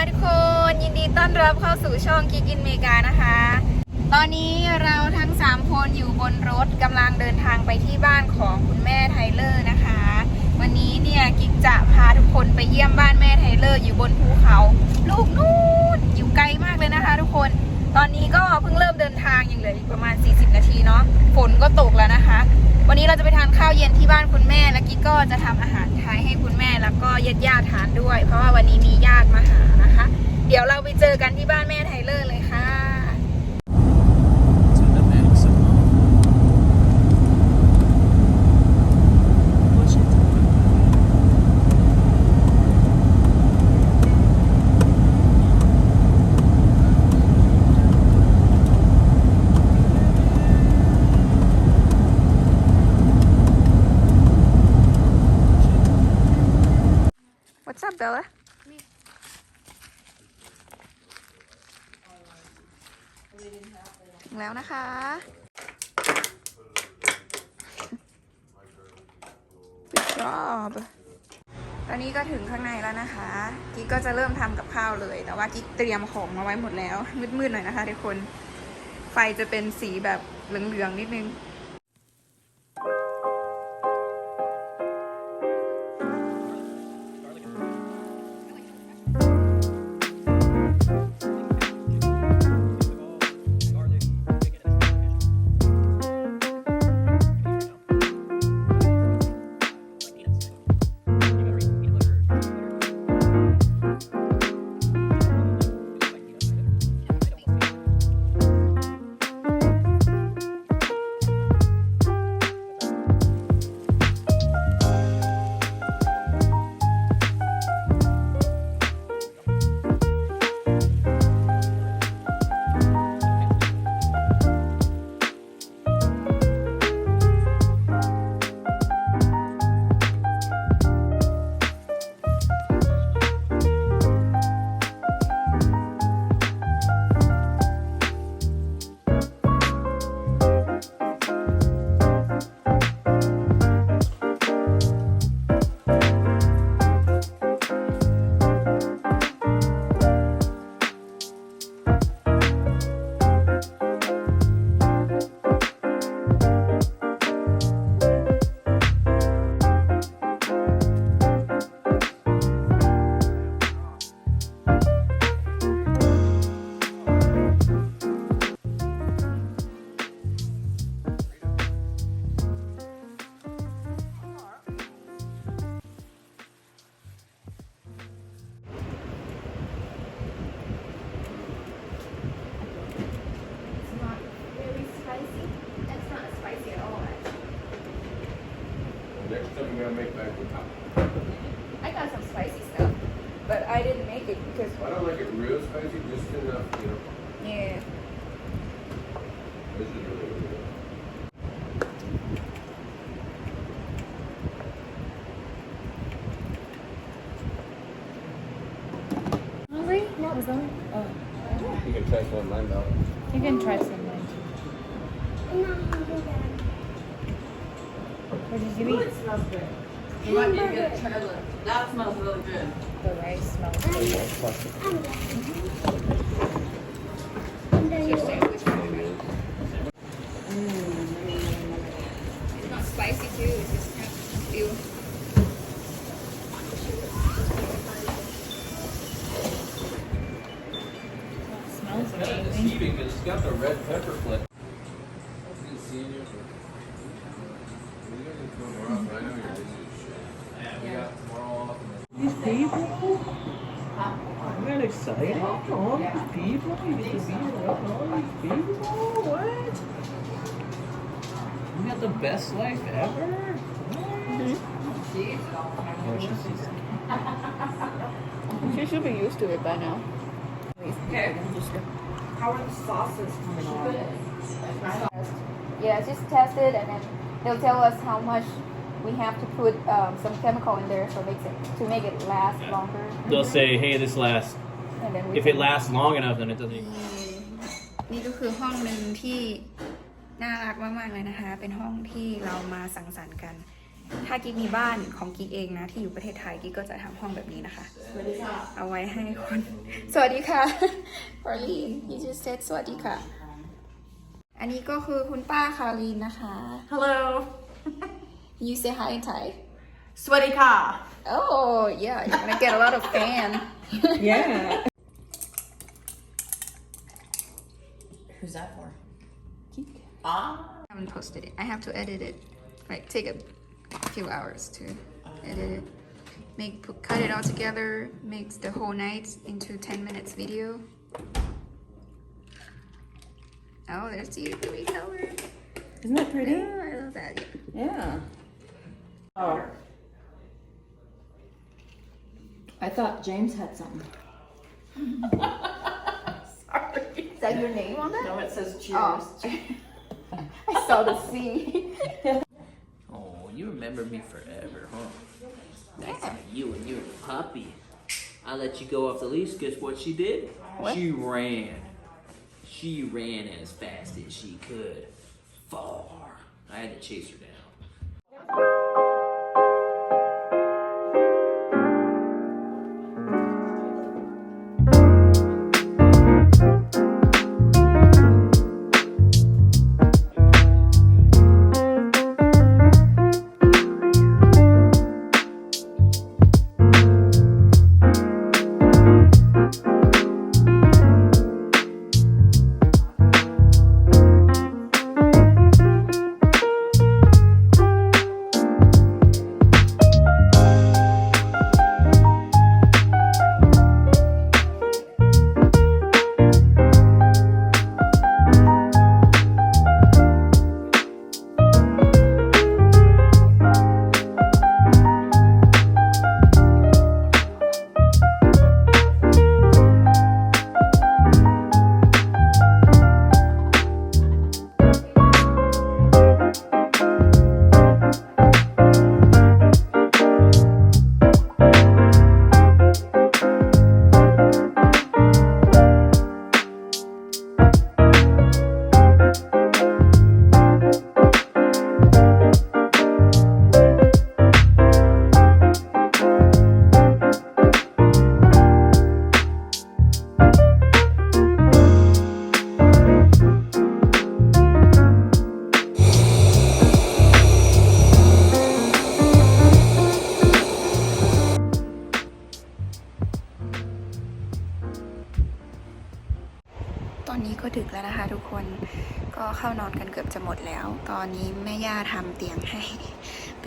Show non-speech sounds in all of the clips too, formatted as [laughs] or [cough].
ค่ะทุกคนยินดีต้อนรับเข้าสู่ช่องกิกินเมกานะคะ ตอนนี้เราทั้ง 3 คนอยู่บนรถกำลังเดินทางไปที่บ้านของคุณแม่ไทเลอร์นะคะ วันนี้เนี่ยกิกจะพาทุกคนไปเยี่ยมบ้านแม่ไทเลอร์อยู่บนภูเขา ลูกนู่นอยู่ไกลมากเลยนะคะ ทุกคน ตอนนี้ก็เพิ่งเริ่มเดินทางยังเหลืออีกประมาณ 40 นาทีเนาะฝนก็ตกแล้วนะคะ วันนี้เราข้าวเย็นที่บ้านคุณแม่และกิ๊กก็จะทำอาหารไทยให้คุณแม่แล้วก็ญาติญาติทานด้วย เพราะว่าวันนี้มีญาติมาหานะคะ เดี๋ยวเราไปเจอกันที่บ้านแม่ไทเลอร์เลยค่ะ Bella ถึงแล้วนะคะ Good job ตอนนี้ก็ถึงข้างในแล้วนะคะ กิ๊กก็จะเริ่มทำกับข้าวเลย แต่ว่ากิ๊กเตรียมของมาไว้หมดแล้ว มืดๆหน่อยนะคะทุกคน ไฟจะเป็นสีแบบเหลืองๆนิดนึง Next time we're gonna make back with hot. I got some spicy stuff, but I didn't make it because I don't like it real spicy, just enough, you know. yeah. This is really, really good. Hungry? What was that? Oh, You can try some of mine though. you can try some mine. What did you eat? It smells good. You might need to get a trailer. That smells really good. The rice smells oh, good. Mmm. It's not spicy too. It's just kind of stew. smells It's amazing. deceiving because it's got the red pepper flip. Good seeing you. You guys are doing well, but I know you're busy as shit. We got tomorrow off. and These people? I'm not excited. All these people? You get to be around all these people? What? You got the best life ever? What? she sees. She should [laughs] be used to it by now. Okay. How are the sauces coming on? Yeah, just test it and then they'll tell us how much we have to put um, some chemical in there so makes it to make it last longer. They'll say, hey, this lasts. And then we If it can- lasts long enough, then it doesn't. even- นี่ก็คือห้องหนึ่งที่ น่ารักมากๆเลยนะคะ เป็นห้องที่เรามาสังสรรค์กัน ถ้ากิ๊กมีบ้านของกิ๊กเองนะ ที่อยู่ประเทศไทยกิ๊กก็จะทำห้องแบบนี้นะคะ เอาไว้ให้คน สวัสดีค่ะฟอร์ลีน you just said สวัสดีค่ะ อันนี้ก็คือคุณป้าคารีนนะคะ Hello. you say hi in Thai Sweaty ka. oh yeah you're gonna get a lot of fan Yeah. Who's that for? Ah. I haven't posted it I have to edit it like take a few hours to edit it make put, cut it all together makes the whole night into 10 minutes video oh there's the three color Isn't that pretty? oh, I love that Yeah. Oh. I thought James had something. [laughs] Sorry. is that your name on that No, it says cheers. Oh. I saw the sea. [laughs] Oh, you remember me forever, huh? That's how you and your puppy. I let you go off the leash. Guess what she did? What? She ran. She ran as fast as she could. Far. I had to chase her down.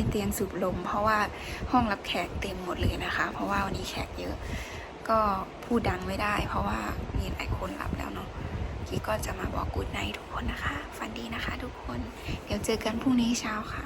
เป็นเตียงสูบลม เพราะว่าห้องรับแขกเต็มหมดเลยนะคะ เพราะว่าวันนี้แขกเยอะ ก็พูดดังไม่ได้ เพราะว่ามีหลายคนหลับแล้วเนาะกี้ก็จะมาบอกกูดไนทุกคนนะคะ ฝันดีนะคะทุกคน เดี๋ยวเจอกันพรุ่งนี้เช้าค่ะ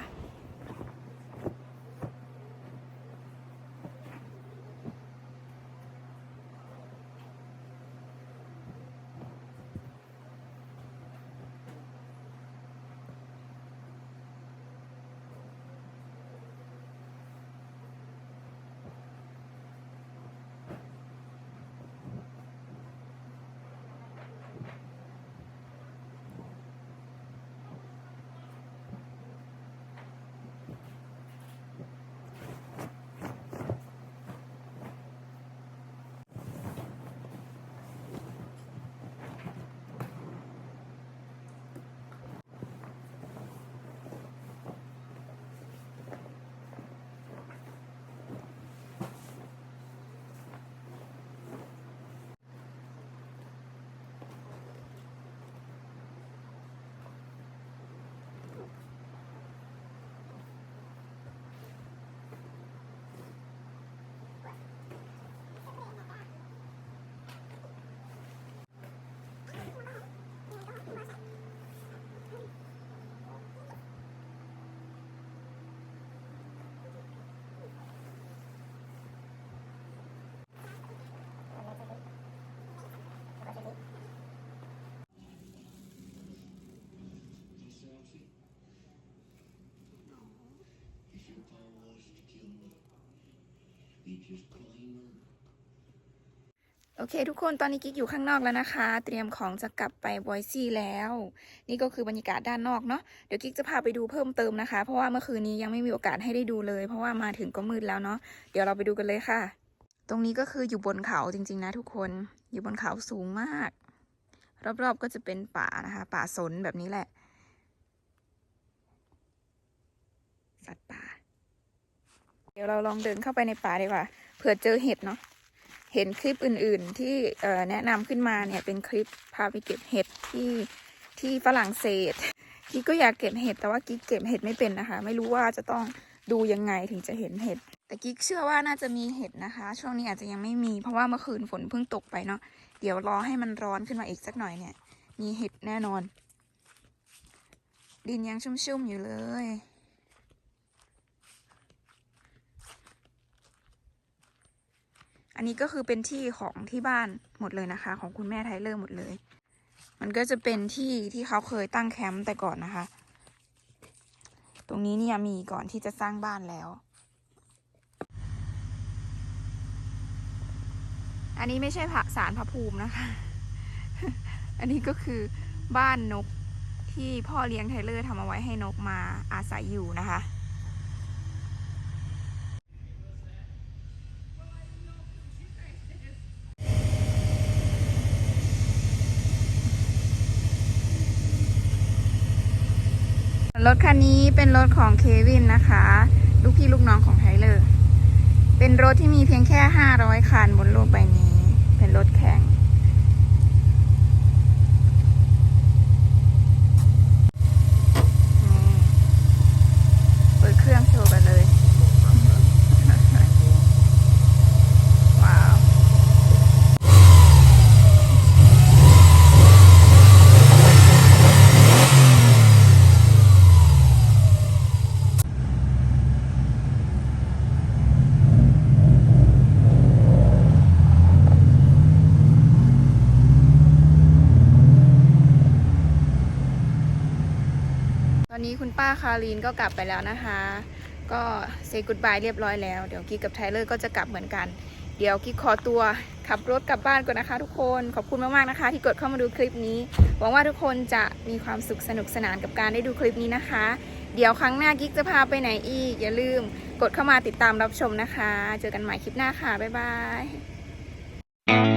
โอเค ทุกคนตอนนี้กิ๊กอยู่ข้างนอกแล้วนะคะ เตรียมของจะกลับไปบอยซี่แล้ว นี่ก็คือบรรยากาศด้านนอกเนาะเดี๋ยวกิ๊กจะพาไปดูเพิ่มเติมนะคะ เพราะว่าเมื่อคืนนี้ยังไม่มีโอกาสให้ได้ดูเลย เพราะว่ามาถึงก็มืดแล้วเนาะเดี๋ยวเราไปดูกันเลยค่ะ ตรงนี้ก็คืออยู่บนเขาจริง ๆ นะ ทุกคนอยู่บนเขาสูงมาก รอบๆก็จะเป็นป่านะคะ ป่าสนแบบนี้แหละสัตว์ป่า เดี๋ยวเราลองเดินเข้าไปในป่าดีกว่าเผื่อเจอเห็ดเนาะเห็นคลิปอื่นๆที่แนะนำขึ้นมาเนี่ยเป็นคลิปพาไปเก็บเห็ดที่ที่ฝรั่งเศสกิ๊กก็อยากเก็บเห็ดแต่ว่ากิ๊กเก็บเห็ดไม่เป็นนะคะ ไม่รู้ว่าจะต้องดูยังไงถึงจะเห็นเห็ด แต่กิ๊กเชื่อว่าน่าจะมีเห็ดนะคะ ช่วงนี้อาจจะยังไม่มีเพราะว่าเมื่อคืนฝนเพิ่งตกไปเนาะเดี๋ยวรอให้มันร้อนขึ้นมาอีกสักหน่อยเนี่ย มีเห็ดแน่นอน ดินยังชุ่มๆอยู่เลย อันนี้ก็คือเป็นที่ของที่บ้านหมดเลยนะคะ ของคุณแม่ไทเลอร์หมดเลย มันก็จะเป็นที่ที่เขาเคยตั้งแคมป์แต่ก่อนนะคะ ตรงนี้เนี่ยมีก่อนที่จะสร้างบ้านแล้ว อันนี้ไม่ใช่พระสารพระภูมินะคะ อันนี้ก็คือบ้านนกที่พ่อเลี้ยงไทเลอร์ทำเอาไว้ให้นกมาอาศัยอยู่นะคะ รถคันนี้เป็นรถของเควินนะคะ ลูกพี่ลูกน้องของไทเลอร์ เป็นรถที่มีเพียงแค่ 500 คันบนโลกใบนี้ เป็นรถแข่ง นี่เปิดเครื่องโชว์กันเลย ว้าว ตอนนี้คุณ ป้าคารีนก็กลับไปแล้วนะคะ ก็เซ y กุดบายเรียบร้อยแล้ว เดี๋ยวกิ๊กกับไทเลอร์ก็จะกลับเหมือนกัน เดี๋ยวกิ๊กขอตัวขับรถกลับบ้านก่อนนะคะ ทุกคน ขอบคุณมากๆนะคะ ที่กดเข้ามาดูคลิปนี้ หวังว่าทุกคนจะมีความสุขสนุกสนานกับการได้ดูคลิปนี้นะคะ เดี๋ยวครั้งหน้ากิ๊กจะพาไปไหนอีก อย่าลืมกดเข้ามาติดตามรับชมนะคะ เจอกันใหม่คลิปหน้าค่ะ บ๊ายบาย